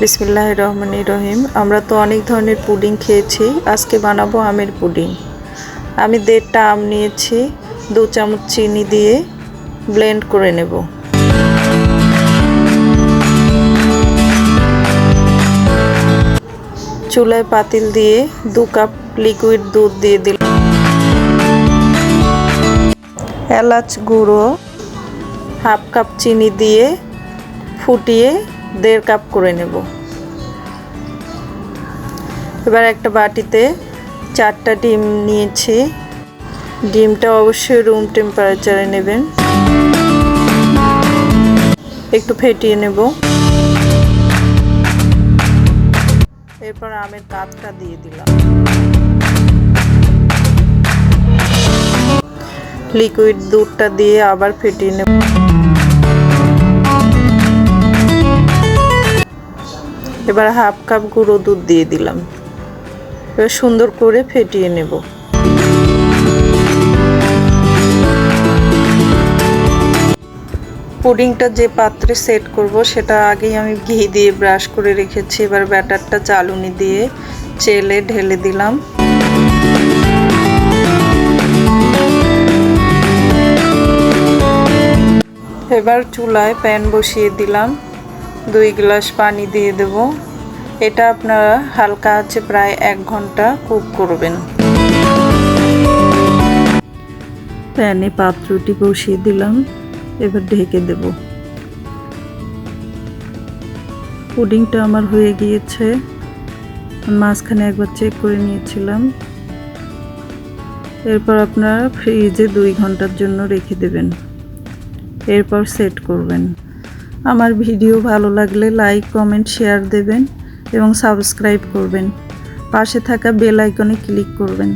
বিসমিল্লাহ রহমান রহিম আমরা তো অনেক ধরনের পুডিং খেয়েছি। আজকে বানাবো আমের পুডিং। আমি দেড়টা আম নিয়েছি, দু চামচ চিনি দিয়ে ব্লেন্ড করে নেব। চুলায় পাতিল দিয়ে দু কাপ লিকুইড দুধ দিয়ে দিলাম। এলাচ গুঁড়ো, হাফ কাপ চিনি দিয়ে ফুটিয়ে দেড় কাপ করে নেব। এবার একটা বাটিতে চারটা ডিম নিয়েছি। ডিমটা অবশ্যই রুম টেম্পারেচারে নেবেন। একটু ফেটিয়ে নেব। এরপর আমের কাতটা দিয়ে দিলাম। লিকুইড দুধটা দিয়ে আবার ফেটিয়ে নেব। এবার হাফ কাপ গুঁড়ো দুধ দিয়ে দিলাম। এবার সুন্দর করে ফেটিয়ে নেব। পুডিংটা যে পাত্রে সেট করব, সেটা আগেই আমি ঘি দিয়ে ব্রাশ করে রেখেছি। এবার ব্যাটারটা চালুনি দিয়ে চেলে ঢেলে দিলাম। এবার চুলায় প্যান বসিয়ে দিলাম। দুই গ্লাস পানি দিয়ে দেব। এটা আপনারা হালকা আছে প্রায় এক ঘণ্টা কুক করবেন। প্যানে পাত্রটি বসিয়ে দিলাম, এবার ঢেকে দেব। পুডিংটা আমার হয়ে গিয়েছে। মাঝখানে একবার চেক করে নিয়েছিলাম। এরপর আপনারা ফ্রিজে দুই ঘণ্টার জন্য রেখে দেবেন। এরপর সেট করবেন। আমার ভিডিও ভালো লাগলে লাইক, কমেন্ট, শেয়ার দেবেন এবং সাবস্ক্রাইব করবেন। পাশে থাকা বেল আইকনে ক্লিক করবেন।